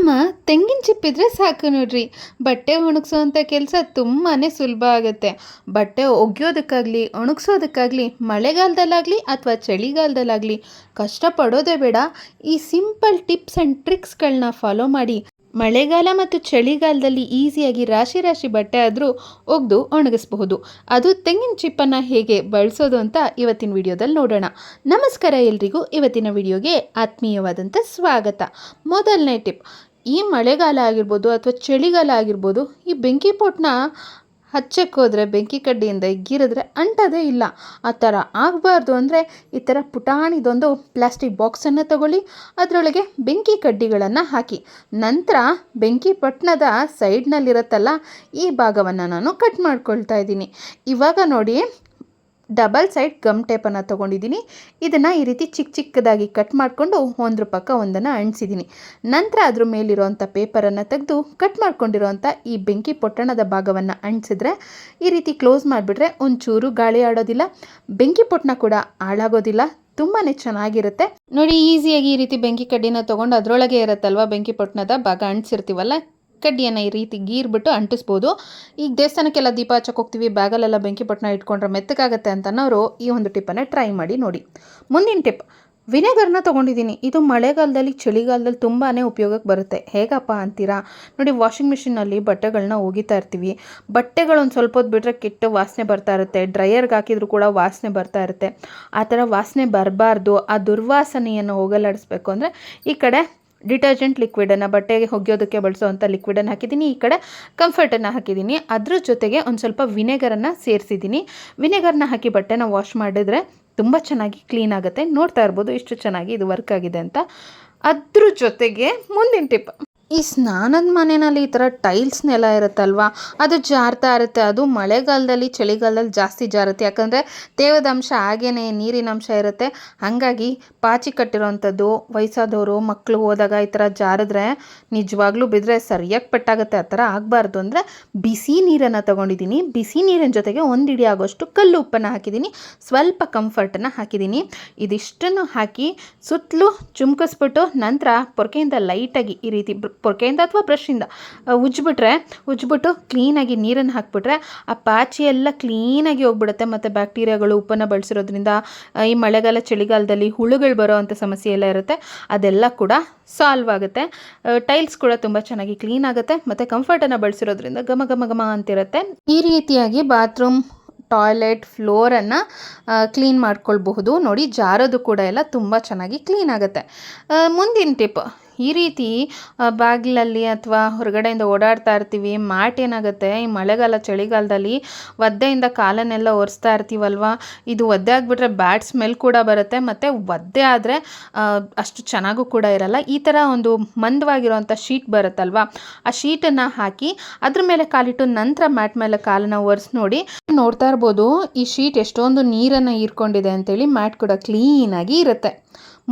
ನಮ್ಮ ತೆಂಗಿನ ಚಿಪ್ಪಿದ್ರೆ ಸಾಕು ನೋಡ್ರಿ. ಬಟ್ಟೆ ಒಣಗಿಸೋವಂಥ ಕೆಲಸ ತುಂಬಾ ಸುಲಭ ಆಗುತ್ತೆ. ಬಟ್ಟೆ ಒಗೆಯೋದಕ್ಕಾಗಲಿ, ಒಣಗಿಸೋದಕ್ಕಾಗಲಿ, ಮಳೆಗಾಲದಲ್ಲಾಗಲಿ ಅಥವಾ ಚಳಿಗಾಲದಲ್ಲಾಗಲಿ ಕಷ್ಟಪಡೋದೇ ಬೇಡ. ಈ ಸಿಂಪಲ್ ಟಿಪ್ಸ್ ಆ್ಯಂಡ್ ಟ್ರಿಕ್ಸ್ಗಳನ್ನ ಫಾಲೋ ಮಾಡಿ. ಮಳೆಗಾಲ ಮತ್ತು ಚಳಿಗಾಲದಲ್ಲಿ ಈಸಿಯಾಗಿ ರಾಶಿ ರಾಶಿ ಬಟ್ಟೆ ಆದರೂ ಒಗೆದು ಒಣಗಿಸಬಹುದು. ಅದು ತೆಂಗಿನ ಚಿಪ್ಪನ್ನು ಹೇಗೆ ಬಳಸೋದು ಅಂತ ಇವತ್ತಿನ ವಿಡಿಯೋದಲ್ಲಿ ನೋಡೋಣ. ನಮಸ್ಕಾರ ಎಲ್ರಿಗೂ. ಇವತ್ತಿನ ವಿಡಿಯೋಗೆ ಆತ್ಮೀಯವಾದಂಥ ಸ್ವಾಗತ. ಮೊದಲನೇ ಟಿಪ್ ಈ ಮಳೆಗಾಲ ಆಗಿರ್ಬೋದು ಅಥವಾ ಚಳಿಗಾಲ ಆಗಿರ್ಬೋದು, ಈ ಬೆಂಕಿ ಹಚ್ಚಕ್ಕೆ ಹೋದರೆ, ಬೆಂಕಿ ಕಡ್ಡಿಯಿಂದ ಎಗ್ಗಿರಿದ್ರೆ ಅಂಟೋದೇ ಇಲ್ಲ. ಆ ಥರ ಆಗಬಾರ್ದು ಅಂದರೆ ಈ ಥರ ಪುಟಾಣಿದೊಂದು ಪ್ಲಾಸ್ಟಿಕ್ ಬಾಕ್ಸನ್ನು ತಗೊಳ್ಳಿ, ಅದರೊಳಗೆ ಬೆಂಕಿ ಕಡ್ಡಿಗಳನ್ನು ಹಾಕಿ. ನಂತರ ಬೆಂಕಿ ಪಟ್ಟಣದ ಸೈಡ್ನಲ್ಲಿರುತ್ತಲ್ಲ, ಈ ಭಾಗವನ್ನು ನಾನು ಕಟ್ ಮಾಡ್ಕೊಳ್ತಾ ಇದ್ದೀನಿ. ಇವಾಗ ನೋಡಿ ಡಬಲ್ ಸೈಡ್ ಗಮ್ ಟೇಪನ್ನು ತೊಗೊಂಡಿದ್ದೀನಿ. ಇದನ್ನು ಈ ರೀತಿ ಚಿಕ್ಕ ಚಿಕ್ಕದಾಗಿ ಕಟ್ ಮಾಡಿಕೊಂಡು ಒಂದ್ರ ಪಕ್ಕ ಒಂದನ್ನು ಅಂಟಿಸಿದ್ದೀನಿ. ನಂತರ ಅದ್ರ ಮೇಲಿರುವಂಥ ಪೇಪರನ್ನು ತೆಗೆದು ಕಟ್ ಮಾಡ್ಕೊಂಡಿರೋವಂಥ ಈ ಬೆಂಕಿ ಪೊಟ್ಟಣದ ಭಾಗವನ್ನು ಅಂಟಿಸಿದ್ರೆ ಈ ರೀತಿ ಕ್ಲೋಸ್ ಮಾಡಿಬಿಟ್ರೆ ಒಂಚೂರು ಗಾಳಿ ಆಡೋದಿಲ್ಲ. ಬೆಂಕಿ ಪೊಟ್ಟಣ ಕೂಡ ಹಾಳಾಗೋದಿಲ್ಲ. ತುಂಬಾ ಚೆನ್ನಾಗಿರುತ್ತೆ. ನೋಡಿ, ಈಸಿಯಾಗಿ ಈ ರೀತಿ ಬೆಂಕಿ ಕಡ್ಡಿನ ತೊಗೊಂಡು ಅದರೊಳಗೆ ಇರುತ್ತಲ್ವ ಬೆಂಕಿ ಪೊಟ್ಟಣದ ಭಾಗ ಅಂಟಿಸಿರ್ತೀವಲ್ಲ? ಕಡ್ಡಿಯನ್ನು ಈ ರೀತಿ ಗೀರ್ಬಿಟ್ಟು ಅಂಟಿಸ್ಬೋದು. ಈಗ ದೇವಸ್ಥಾನಕ್ಕೆಲ್ಲ ದೀಪ ಹಚ್ಚಕ್ಕೆ ಹೋಗ್ತೀವಿ ಬ್ಯಾಗಲೆಲ್ಲ ಬೆಂಕಿ ಪಟ್ಟಣ ಇಟ್ಕೊಂಡ್ರೆ ಮೆತ್ತಗಾಗತ್ತೆ ಅಂತನವರು ಈ ಒಂದು ಟಿಪ್ಪನ್ನು ಟ್ರೈ ಮಾಡಿ ನೋಡಿ. ಮುಂದಿನ ಟಿಪ್, ವಿನೆಗರ್ನ ತೊಗೊಂಡಿದ್ದೀನಿ. ಇದು ಮಳೆಗಾಲದಲ್ಲಿ, ಚಳಿಗಾಲದಲ್ಲಿ ತುಂಬಾ ಉಪಯೋಗಕ್ಕೆ ಬರುತ್ತೆ. ಹೇಗಪ್ಪ ಅಂತೀರಾ? ನೋಡಿ ವಾಷಿಂಗ್ ಮಿಷಿನಲ್ಲಿ ಬಟ್ಟೆಗಳನ್ನ ಒಗಿತಾ ಇರ್ತೀವಿ. ಬಟ್ಟೆಗಳೊಂದು ಸ್ವಲ್ಪ ಹೊತ್ತು ಬಿಟ್ಟರೆ ಕೆಟ್ಟ ವಾಸನೆ ಬರ್ತಾ ಇರುತ್ತೆ. ಡ್ರೈಯರ್ಗೆ ಹಾಕಿದ್ರು ಕೂಡ ವಾಸನೆ ಬರ್ತಾ ಇರುತ್ತೆ. ಆ ಥರ ವಾಸನೆ ಬರಬಾರ್ದು. ಆ ದುರ್ವಾಸನೆಯನ್ನು ಹೋಗಲಾಡಿಸ್ಬೇಕು ಅಂದರೆ ಈ ಕಡೆ ಡಿಟರ್ಜೆಂಟ್ ಲಿಕ್ವಿಡನ್ನು ಬಟ್ಟೆಗೆ ಒಗೆಯೋದಕ್ಕೆ ಬಳಸುವಂಥ ಲಿಕ್ವಿಡನ್ನು ಹಾಕಿದ್ದೀನಿ. ಈ ಕಡೆ ಕಂಫರ್ಟನ್ನು ಹಾಕಿದ್ದೀನಿ. ಅದ್ರ ಜೊತೆಗೆ ಒಂದು ಸ್ವಲ್ಪ ವಿನೆಗರನ್ನು ಸೇರಿಸಿದ್ದೀನಿ. ವಿನೆಗರ್ನ ಹಾಕಿ ಬಟ್ಟೆನ ವಾಶ್ ಮಾಡಿದರೆ ತುಂಬ ಚೆನ್ನಾಗಿ ಕ್ಲೀನ್ ಆಗುತ್ತೆ. ನೋಡ್ತಾ ಇರ್ಬೋದು ಎಷ್ಟು ಚೆನ್ನಾಗಿ ಇದು ವರ್ಕ್ ಆಗಿದೆ ಅಂತ. ಅದ್ರ ಜೊತೆಗೆ ಮುಂದಿನ ಟಿಪ್ ಈ ಸ್ನಾನದ ಮನೆಯಲ್ಲಿ ಈ ಥರ ಟೈಲ್ಸ್ನೆಲ್ಲ ಇರುತ್ತಲ್ವ? ಅದು ಜಾರ್ತಾ ಇರುತ್ತೆ. ಅದು ಮಳೆಗಾಲದಲ್ಲಿ, ಚಳಿಗಾಲದಲ್ಲಿ ಜಾಸ್ತಿ ಜಾರುತ್ತೆ. ಯಾಕಂದರೆ ತೇವದ ಅಂಶ ಹಾಗೇ ನೀರಿನ ಅಂಶ ಇರುತ್ತೆ. ಹಾಗಾಗಿ ಪಾಚಿ ಕಟ್ಟಿರೋವಂಥದ್ದು ವಯಸ್ಸಾದವರು ಮಕ್ಕಳು ಹೋದಾಗ ಈ ಥರ ಜಾರಿದ್ರೆ ನಿಜವಾಗ್ಲೂ ಬಿದ್ದರೆ ಸರಿಯಾಗಿ ಪೆಟ್ಟಾಗುತ್ತೆ. ಆ ಥರ ಆಗಬಾರ್ದು ಅಂದರೆ ಬಿಸಿ ನೀರನ್ನು ತೊಗೊಂಡಿದ್ದೀನಿ. ಬಿಸಿ ನೀರಿನ ಜೊತೆಗೆ ಒಂದಿಡಿ ಆಗೋಷ್ಟು ಕಲ್ಲು ಉಪ್ಪನ್ನು ಹಾಕಿದ್ದೀನಿ. ಸ್ವಲ್ಪ ಕಂಫರ್ಟನ್ನು ಹಾಕಿದ್ದೀನಿ. ಇದಿಷ್ಟನ್ನು ಹಾಕಿ ಸುತ್ತಲೂ ಚುಮ್ಕಿಸ್ಬಿಟ್ಟು ನಂತರ ಪೊರಕೆಯಿಂದ ಲೈಟಾಗಿ ಈ ರೀತಿ ಪೊರ್ಕೆಯಿಂದ ಅಥವಾ ಬ್ರಷಿಂದ ಉಜ್ಜಿಬಿಟ್ರೆ ಉಜ್ಜಿಬಿಟ್ಟು ಕ್ಲೀನಾಗಿ ನೀರನ್ನು ಹಾಕ್ಬಿಟ್ರೆ ಆ ಪಾಚಿ ಎಲ್ಲ ಕ್ಲೀನಾಗಿ ಹೋಗ್ಬಿಡುತ್ತೆ ಮತ್ತು ಬ್ಯಾಕ್ಟೀರಿಯಾಗಳು ಉಪ್ಪನ್ನು ಬಳಸಿರೋದ್ರಿಂದ. ಈ ಮಳೆಗಾಲ, ಚಳಿಗಾಲದಲ್ಲಿ ಹುಳುಗಳು ಬರೋ ಅಂಥ ಸಮಸ್ಯೆ ಎಲ್ಲ ಇರುತ್ತೆ. ಅದೆಲ್ಲ ಕೂಡ ಸಾಲ್ವ್ ಆಗುತ್ತೆ. ಟೈಲ್ಸ್ ಕೂಡ ತುಂಬ ಚೆನ್ನಾಗಿ ಕ್ಲೀನ್ ಆಗುತ್ತೆ ಮತ್ತು ಕಂಫರ್ಟನ್ನು ಬಳಸಿರೋದ್ರಿಂದ ಘಮ ಘಮ ಘಮ ಅಂತಿರುತ್ತೆ. ಈ ರೀತಿಯಾಗಿ ಬಾತ್ರೂಮ್ ಟಾಯ್ಲೆಟ್ ಫ್ಲೋರನ್ನು ಕ್ಲೀನ್ ಮಾಡ್ಕೊಳ್ಬಹುದು. ನೋಡಿ, ಜಾರೋದು ಕೂಡ ಎಲ್ಲ ತುಂಬ ಚೆನ್ನಾಗಿ ಕ್ಲೀನ್ ಆಗುತ್ತೆ. ಮುಂದಿನ ಟಿಪ್ ಈ ರೀತಿ ಬಾಗಿಲಲ್ಲಿ ಅಥವಾ ಹೊರಗಡೆಯಿಂದ ಓಡಾಡ್ತಾ ಇರ್ತೀವಿ. ಮ್ಯಾಟ್ ಏನಾಗುತ್ತೆ, ಈ ಮಳೆಗಾಲ, ಚಳಿಗಾಲದಲ್ಲಿ ಒದ್ದೆಯಿಂದ ಕಾಲನ್ನೆಲ್ಲ ಒರೆಸ್ತಾ ಇರ್ತೀವಲ್ವ? ಇದು ಒದ್ದೆ ಆಗಿಬಿಟ್ರೆ ಬ್ಯಾಡ್ ಸ್ಮೆಲ್ ಕೂಡ ಬರುತ್ತೆ. ಮತ್ತು ಒದ್ದೆ ಆದರೆ ಅಷ್ಟು ಚೆನ್ನಾಗೂ ಕೂಡ ಇರಲ್ಲ. ಈ ಥರ ಒಂದು ಮಂದವಾಗಿರುವಂಥ ಶೀಟ್ ಬರುತ್ತಲ್ವ? ಆ ಶೀಟನ್ನು ಹಾಕಿ ಅದ್ರ ಮೇಲೆ ಕಾಲಿಟ್ಟು ನಂತರ ಮ್ಯಾಟ್ ಮೇಲೆ ಕಾಲನ್ನು ಒರೆಸಿ ನೋಡಿ ನೋಡ್ತಾ ಇರ್ಬೋದು, ಈ ಶೀಟ್ ಎಷ್ಟೊಂದು ನೀರನ್ನು ಹೀರ್ಕೊಂಡಿದೆ ಅಂತೇಳಿ ಮ್ಯಾಟ್ ಕೂಡ ಕ್ಲೀನಾಗಿ ಇರುತ್ತೆ.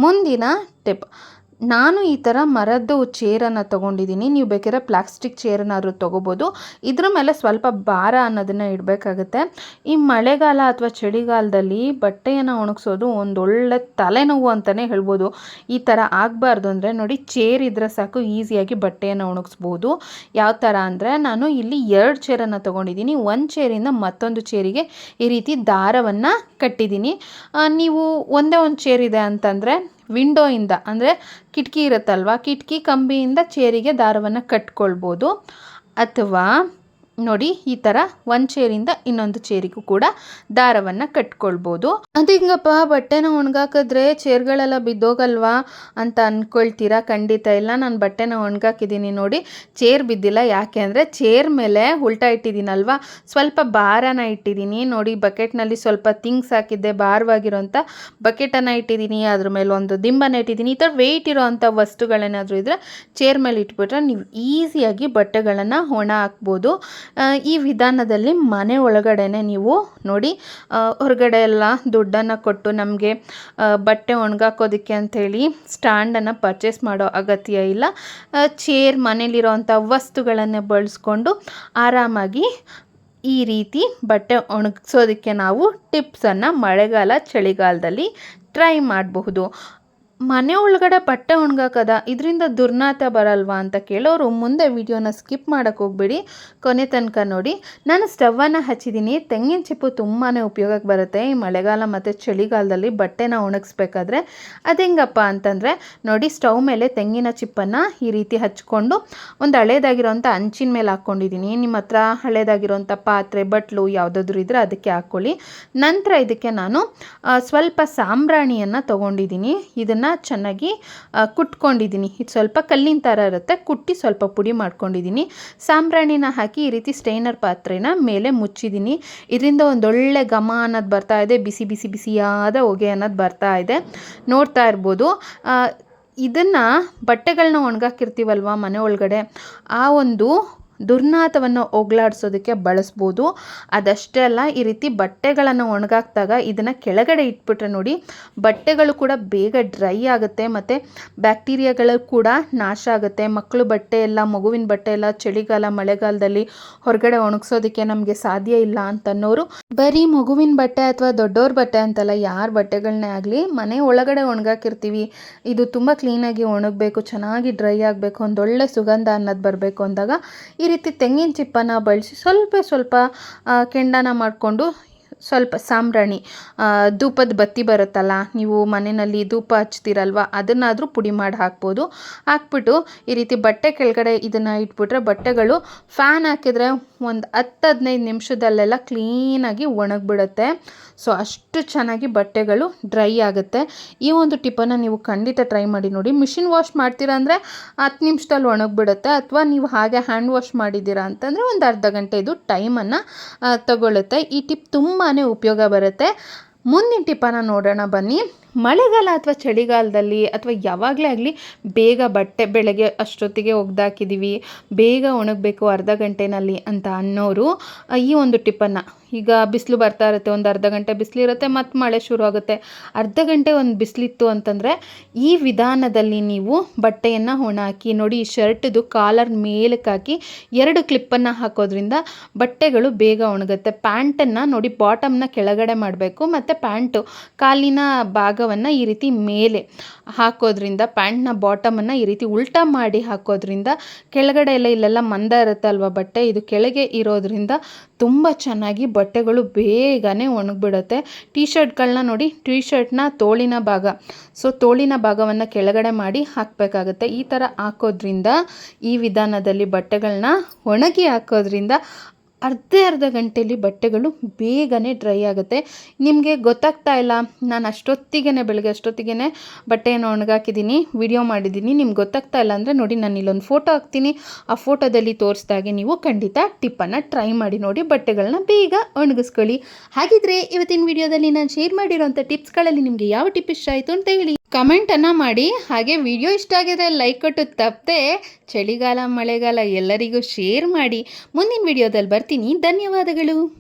ಮುಂದಿನ ಟಿಪ್. ನಾನು ಈ ಥರ ಮರದ್ದು ಚೇರನ್ನು ತೊಗೊಂಡಿದ್ದೀನಿ. ನೀವು ಬೇಕಾದ್ರೆ ಪ್ಲಾಸ್ಟಿಕ್ ಚೇರನ್ನಾದರೂ ತೊಗೋಬೋದು. ಇದ್ರ ಮೇಲೆ ಸ್ವಲ್ಪ ಭಾರ ಅನ್ನೋದನ್ನು ಇಡಬೇಕಾಗುತ್ತೆ. ಈ ಮಳೆಗಾಲ ಅಥವಾ ಚಳಿಗಾಲದಲ್ಲಿ ಬಟ್ಟೆಯನ್ನು ಒಣಗಿಸೋದು ಒಂದೊಳ್ಳೆ ತಲೆನೋವು ಅಂತಲೇ ಹೇಳ್ಬೋದು. ಈ ಥರ ಆಗಬಾರ್ದು ಅಂದರೆ ನೋಡಿ, ಚೇರ್ ಇದ್ದರೆ ಸಾಕು, ಈಸಿಯಾಗಿ ಬಟ್ಟೆಯನ್ನು ಒಣಗಿಸ್ಬೋದು. ಯಾವ ಥರ ಅಂದರೆ, ನಾನು ಇಲ್ಲಿ ಎರಡು ಚೇರನ್ನು ತೊಗೊಂಡಿದ್ದೀನಿ. ಒಂದು ಚೇರಿಂದ ಮತ್ತೊಂದು ಚೇರಿಗೆ ಈ ರೀತಿ ದಾರವನ್ನು ಕಟ್ಟಿದ್ದೀನಿ. ನೀವು ಒಂದೇ ಒಂದು ಚೇರ್ ಇದೆ ಅಂತಂದರೆ ವಿಂಡೋಯಿಂದ ಅಂದರೆ ಕಿಟಕಿ ಇರುತ್ತಲ್ವ ಕಿಟಕಿ ಕಂಬಿಯಿಂದ ಚೇರಿಗೆ ದಾರವನ್ನು ಕಟ್ಕೊಳ್ಬೋದು. ಅಥವಾ ನೋಡಿ, ಈ ಥರ ಒಂದು ಚೇರಿಂದ ಇನ್ನೊಂದು ಚೇರಿಗೂ ಕೂಡ ದಾರವನ್ನು ಕಟ್ಕೊಳ್ಬೋದು. ಅದು ಹಿಂಗಪ್ಪ, ಬಟ್ಟೆನ ಒಣಗಾಕಿದ್ರೆ ಚೇರ್ಗಳೆಲ್ಲ ಬಿದ್ದೋಗಲ್ವಾ ಅಂತ ಅಂದ್ಕೊಳ್ತೀರಾ ಖಂಡಿತ ಇಲ್ಲ, ನಾನು ಬಟ್ಟೆನ ಒಣಗಾಕಿದ್ದೀನಿ ನೋಡಿ. ಚೇರ್ ಬಿದ್ದಿಲ್ಲ ಯಾಕೆ ಅಂದರೆ ಚೇರ್ ಮೇಲೆ ಉಲ್ಟಾ ಇಟ್ಟಿದ್ದೀನಲ್ವಾ? ಸ್ವಲ್ಪ ಭಾರನ ಇಟ್ಟಿದ್ದೀನಿ. ನೋಡಿ, ಬಕೆಟ್ನಲ್ಲಿ ಸ್ವಲ್ಪ ಥಿಂಗ್ಸ್ ಹಾಕಿದ್ದೆ, ಭಾರವಾಗಿರೋಂಥ ಬಕೆಟನ್ನು ಇಟ್ಟಿದ್ದೀನಿ. ಅದ್ರ ಮೇಲೆ ಒಂದು ದಿಂಬನ ಇಟ್ಟಿದ್ದೀನಿ. ಈ ಥರ ವೆಯ್ಟ್ ಇರೋವಂಥ ವಸ್ತುಗಳೇನಾದರೂ ಇದ್ದರೆ ಚೇರ್ ಮೇಲೆ ಇಟ್ಬಿಟ್ರೆ ನೀವು ಈಸಿಯಾಗಿ ಬಟ್ಟೆಗಳನ್ನು ಒಣ ಹಾಕ್ಬೋದು. ಈ ವಿಧಾನದಲ್ಲಿ ಮನೆ ಒಳಗಡೆನೆ ನೀವು ನೋಡಿ ಹೊರಗಡೆ ಎಲ್ಲ ದುಡ್ಡನ್ನು ಕೊಟ್ಟು ನಮಗೆ ಬಟ್ಟೆ ಒಣಗಾಕೋದಕ್ಕೆ ಅಂಥೇಳಿ ಸ್ಟ್ಯಾಂಡನ್ನು ಪರ್ಚೇಸ್ ಮಾಡೋ ಅಗತ್ಯ ಇಲ್ಲ. ಚೇರ್ ಮನೇಲಿರೋವಂಥ ವಸ್ತುಗಳನ್ನೇ ಬಳಸ್ಕೊಂಡು ಆರಾಮಾಗಿ ಈ ರೀತಿ ಬಟ್ಟೆ ಒಣಗಿಸೋದಕ್ಕೆ ನಾವು ಟಿಪ್ಸನ್ನು ಮಳೆಗಾಲ ಚಳಿಗಾಲದಲ್ಲಿ ಟ್ರೈ ಮಾಡಬಹುದು. ಮನೆ ಒಳಗಡೆ ಬಟ್ಟೆ ಒಣಗಾಕದ, ಇದರಿಂದ ದುರ್ನಾತ ಬರಲ್ವಾ ಅಂತ ಕೇಳೋರು ಮುಂದೆ ವಿಡಿಯೋನ ಸ್ಕಿಪ್ ಮಾಡೋಕ್ಕೆ ಹೋಗ್ಬೇಡಿ. ಕೊನೆ ತನಕ ನೋಡಿ. ನಾನು ಸ್ಟವನ್ನು ಹಚ್ಚಿದ್ದೀನಿ. ತೆಂಗಿನ ಚಿಪ್ಪು ತುಂಬಾ ಉಪಯೋಗಕ್ಕೆ ಬರುತ್ತೆ. ಈ ಮಳೆಗಾಲ ಮತ್ತು ಚಳಿಗಾಲದಲ್ಲಿ ಬಟ್ಟೆನ ಒಣಗಿಸ್ಬೇಕಾದ್ರೆ ಅದು ಹೆಂಗಪ್ಪ ಅಂತಂದರೆ, ನೋಡಿ ಸ್ಟವ್ ಮೇಲೆ ತೆಂಗಿನ ಚಿಪ್ಪನ್ನು ಈ ರೀತಿ ಹಚ್ಕೊಂಡು ಒಂದು ಹಳೇದಾಗಿರೋಂಥ ಹಂಚಿನ ಮೇಲೆ ಹಾಕ್ಕೊಂಡಿದ್ದೀನಿ. ನಿಮ್ಮ ಹತ್ರ ಹಳೇದಾಗಿರೋಂಥ ಪಾತ್ರೆ, ಬಟ್ಲು ಯಾವುದಾದ್ರೂ ಇದ್ದರೆ ಅದಕ್ಕೆ ಹಾಕ್ಕೊಳ್ಳಿ. ನಂತರ ಇದಕ್ಕೆ ನಾನು ಸ್ವಲ್ಪ ಸಾಂಬ್ರಾಣಿಯನ್ನು ತೊಗೊಂಡಿದ್ದೀನಿ. ಇದನ್ನು ಚೆನ್ನಾಗಿ ಕುಟ್ಕೊಂಡಿದ್ದೀನಿ. ಇದು ಸ್ವಲ್ಪ ಕಲ್ಲಿನ ಥರ ಇರುತ್ತೆ. ಕುಟ್ಟಿ ಸ್ವಲ್ಪ ಪುಡಿ ಮಾಡ್ಕೊಂಡಿದ್ದೀನಿ. ಸಾಂಬ್ರಾಣಿನ ಹಾಕಿ ಈ ರೀತಿ ಸ್ಟೈನರ್ ಪಾತ್ರೆನ ಮೇಲೆ ಮುಚ್ಚಿದ್ದೀನಿ. ಇದರಿಂದ ಒಂದೊಳ್ಳೆ ಘಮ ಅನ್ನೋದು ಬರ್ತಾ ಇದೆ. ಬಿಸಿ ಬಿಸಿ, ಬಿಸಿಯಾದ ಹೊಗೆ ಅನ್ನೋದು ಬರ್ತಾ ಇದೆ. ನೋಡ್ತಾ ಇರ್ಬೋದು. ಇದನ್ನು ಬಟ್ಟೆಗಳನ್ನ ಒಣಗಾಕಿರ್ತೀವಲ್ವ ಮನೆ ಒಳಗಡೆ? ಆ ಒಂದು ದುರ್ನಾತವನ್ನು ಹೋಗ್ಲಾಡ್ಸೋದಕ್ಕೆ ಬಳಸ್ಬೋದು. ಅದಷ್ಟೇ ಅಲ್ಲ, ಈ ರೀತಿ ಬಟ್ಟೆಗಳನ್ನು ಒಣಗಾಕ್ದಾಗ ಇದನ್ನು ಕೆಳಗಡೆ ಇಟ್ಬಿಟ್ರೆ ನೋಡಿ ಬಟ್ಟೆಗಳು ಕೂಡ ಬೇಗ ಡ್ರೈ ಆಗುತ್ತೆ ಮತ್ತು ಬ್ಯಾಕ್ಟೀರಿಯಾಗಳು ಕೂಡ ನಾಶ ಆಗುತ್ತೆ. ಮಕ್ಕಳು ಬಟ್ಟೆ ಎಲ್ಲ, ಮಗುವಿನ ಬಟ್ಟೆ ಎಲ್ಲ ಚಳಿಗಾಲ, ಮಳೆಗಾಲದಲ್ಲಿ ಹೊರಗಡೆ ಒಣಗಿಸೋದಕ್ಕೆ ನಮಗೆ ಸಾಧ್ಯ ಇಲ್ಲ ಅಂತನ್ನೋರು. ಬರೀ ಮಗುವಿನ ಬಟ್ಟೆ ಅಥವಾ ದೊಡ್ಡವ್ರ ಬಟ್ಟೆ ಅಂತಲ್ಲ, ಯಾರ ಬಟ್ಟೆಗಳನ್ನೇ ಆಗಲಿ ಮನೆ ಒಳಗಡೆ ಒಣಗಾಕಿರ್ತೀವಿ. ಇದು ತುಂಬ ಕ್ಲೀನಾಗಿ ಒಣಗಬೇಕು, ಚೆನ್ನಾಗಿ ಡ್ರೈ ಆಗಬೇಕು, ಒಂದೊಳ್ಳೆ ಸುಗಂಧ ಅನ್ನೋದು ಬರಬೇಕು ಅಂದಾಗ, ಈ ರೀತಿ ತೆಂಗಿನ ಚಿಪ್ಪನ್ನು ಬಳಸಿ ಸ್ವಲ್ಪ ಸ್ವಲ್ಪ ಕೆಂಡನ ಮಾಡಿಕೊಂಡು ಸ್ವಲ್ಪ ಸಾಂಬ್ರಾಣಿ ಧೂಪದ ಬತ್ತಿ ಬರುತ್ತಲ್ಲ, ನೀವು ಮನೆಯಲ್ಲಿ ಧೂಪ ಹಚ್ತೀರಲ್ವ, ಅದನ್ನಾದರೂ ಪುಡಿ ಮಾಡಿ ಹಾಕ್ಬೋದು. ಹಾಕ್ಬಿಟ್ಟು ಈ ರೀತಿ ಬಟ್ಟೆ ಕೆಳಗಡೆ ಇದನ್ನು ಇಟ್ಬಿಟ್ರೆ ಬಟ್ಟೆಗಳು ಫ್ಯಾನ್ ಹಾಕಿದರೆ ಒಂದು ಹತ್ತು ಹದಿನೈದು ನಿಮಿಷದಲ್ಲೆಲ್ಲ ಕ್ಲೀನಾಗಿ ಒಣಗಿಬಿಡುತ್ತೆ. ಸೊ ಅಷ್ಟು ಚೆನ್ನಾಗಿ ಬಟ್ಟೆಗಳು ಡ್ರೈ ಆಗುತ್ತೆ. ಈ ಒಂದು ಟಿಪ್ಪನ್ನು ನೀವು ಖಂಡಿತ ಟ್ರೈ ಮಾಡಿ ನೋಡಿ. ಮಿಷಿನ್ ವಾಶ್ ಮಾಡ್ತೀರಾ ಅಂದರೆ ಹತ್ತು ನಿಮಿಷದಲ್ಲಿ ಒಣಗಿಬಿಡುತ್ತೆ, ಅಥವಾ ನೀವು ಹಾಗೆ ಹ್ಯಾಂಡ್ ವಾಶ್ ಮಾಡಿದ್ದೀರಾ ಅಂತಂದರೆ ಒಂದು ಅರ್ಧ ಗಂಟೆ ಇದು ಟೈಮನ್ನು ತಗೊಳ್ಳುತ್ತೆ ಈ ಟಿಪ್ ತುಂಬಾ ಉಪಯೋಗ ಬರುತ್ತೆ. ಮುಂದಿನ ಟಿಪ್ಪನ್ನು ನೋಡೋಣ ಬನ್ನಿ. ಮಳೆಗಾಲ ಅಥವಾ ಚಳಿಗಾಲದಲ್ಲಿ ಅಥವಾ ಯಾವಾಗಲೇ ಆಗಲಿ ಬೇಗ ಬಟ್ಟೆ ಬೆಳಗ್ಗೆ ಅಷ್ಟೊತ್ತಿಗೆ ಒಗ್ದಾಕಿದ್ದೀವಿ ಬೇಗ ಒಣಗಬೇಕು ಅರ್ಧ ಗಂಟೆನಲ್ಲಿ ಅಂತ ಅನ್ನೋರು ಈ ಒಂದು ಟಿಪ್ಪನ್ನು. ಈಗ ಬಿಸಿಲು ಬರ್ತಾ ಇರುತ್ತೆ, ಒಂದು ಅರ್ಧ ಗಂಟೆ ಬಿಸಿಲು ಇರುತ್ತೆ, ಮತ್ತು ಮಳೆ ಶುರು ಆಗುತ್ತೆ. ಅರ್ಧ ಗಂಟೆ ಒಂದು ಬಿಸಿಲಿತ್ತು ಅಂತಂದರೆ ಈ ವಿಧಾನದಲ್ಲಿ ನೀವು ಬಟ್ಟೆಯನ್ನು ಒಣ ಹಾಕಿ ನೋಡಿ ಈ ಶರ್ಟ್ದು ಕಾಲರ್ ಮೇಲಕ್ಕೆ ಹಾಕಿ ಎರಡು ಕ್ಲಿಪ್ಪನ್ನು ಹಾಕೋದ್ರಿಂದ ಬಟ್ಟೆಗಳು ಬೇಗ ಒಣಗುತ್ತೆ. ಪ್ಯಾಂಟನ್ನು ನೋಡಿ ಬಾಟಮ್ನ ಕೆಳಗಡೆ ಮಾಡಬೇಕು, ಮತ್ತು ಪ್ಯಾಂಟು ಕಾಲಿನ ಭಾಗವನ್ನು ಈ ರೀತಿ ಮೇಲೆ ಹಾಕೋದ್ರಿಂದ ಪ್ಯಾಂಟ್ನ ಬಾಟಮನ್ನು ಈ ರೀತಿ ಉಲ್ಟಾ ಮಾಡಿ ಹಾಕೋದ್ರಿಂದ ಕೆಳಗಡೆ ಎಲ್ಲ ಇಲ್ಲೆಲ್ಲ ಮಂದ ಇರುತ್ತೆ ಅಲ್ವಾ ಬಟ್ಟೆ? ಇದು ಕೆಳಗೆ ಇರೋದ್ರಿಂದ ತುಂಬ ಚೆನ್ನಾಗಿ ಬಟ್ಟೆಗಳು ಬೇಗನೆ ಒಣಗಿಬಿಡುತ್ತೆ. ಟೀ ಶರ್ಟ್ಗಳನ್ನ ನೋಡಿ ಟೀ ಶರ್ಟ್ನ ತೋಳಿನ ಭಾಗ. ಸೊ ತೋಳಿನ ಭಾಗವನ್ನು ಕೆಳಗಡೆ ಮಾಡಿ ಹಾಕಬೇಕಾಗುತ್ತೆ. ಈ ಥರ ಹಾಕೋದ್ರಿಂದ ಈ ವಿಧಾನದಲ್ಲಿ ಬಟ್ಟೆಗಳನ್ನ ಒಣಗಿ ಹಾಕೋದ್ರಿಂದ ಅರ್ಧ ಅರ್ಧ ಗಂಟೆಯಲ್ಲಿ ಬಟ್ಟೆಗಳು ಬೇಗನೆ ಡ್ರೈ ಆಗುತ್ತೆ. ನಿಮಗೆ ಗೊತ್ತಾಗ್ತಾ ಇಲ್ಲ, ನಾನು ಅಷ್ಟೊತ್ತಿಗೆ ಬೆಳಗ್ಗೆ ಅಷ್ಟೊತ್ತಿಗೆ ಬಟ್ಟೆಯನ್ನು ಒಣಗಾಕಿದ್ದೀನಿ, ವಿಡಿಯೋ ಮಾಡಿದ್ದೀನಿ, ನಿಮ್ಗೆ ಗೊತ್ತಾಗ್ತಾ ಇಲ್ಲ ಅಂದರೆ ನೋಡಿ, ನಾನು ಇಲ್ಲೊಂದು ಫೋಟೋ ಹಾಕ್ತೀನಿ. ಆ ಫೋಟೋದಲ್ಲಿ ತೋರಿಸ್ದಾಗೆ ನೀವು ಖಂಡಿತ ಟಿಪ್ಪನ್ನು ಟ್ರೈ ಮಾಡಿ ನೋಡಿ ಬಟ್ಟೆಗಳನ್ನ ಬೇಗ ಒಣಗಿಸ್ಕೊಳ್ಳಿ. ಹಾಗಿದ್ರೆ ಇವತ್ತಿನ ವಿಡಿಯೋದಲ್ಲಿ ನಾನು ಶೇರ್ ಮಾಡಿರೋಂಥ ಟಿಪ್ಸ್ಗಳಲ್ಲಿ ನಿಮಗೆ ಯಾವ ಟಿಪ್ ಇಷ್ಟ ಆಯಿತು ಅಂತ ಹೇಳಿ. ಕಮೆಂಟನ್ನು ಮಾಡಿ. ಹಾಗೆ ವಿಡಿಯೋ ಇಷ್ಟ ಆಗಿದ್ರೆ ಲೈಕ್ ಕೊಟ್ಟು ತಪ್ಪದೆ ಚಳಿಗಾಲ, ಮಳೆಗಾಲ ಎಲ್ಲರಿಗೂ ಶೇರ್ ಮಾಡಿ. ಮುಂದಿನ ವಿಡಿಯೋದಲ್ಲಿ ಬರ್ತೀನಿ. ಧನ್ಯವಾದಗಳು.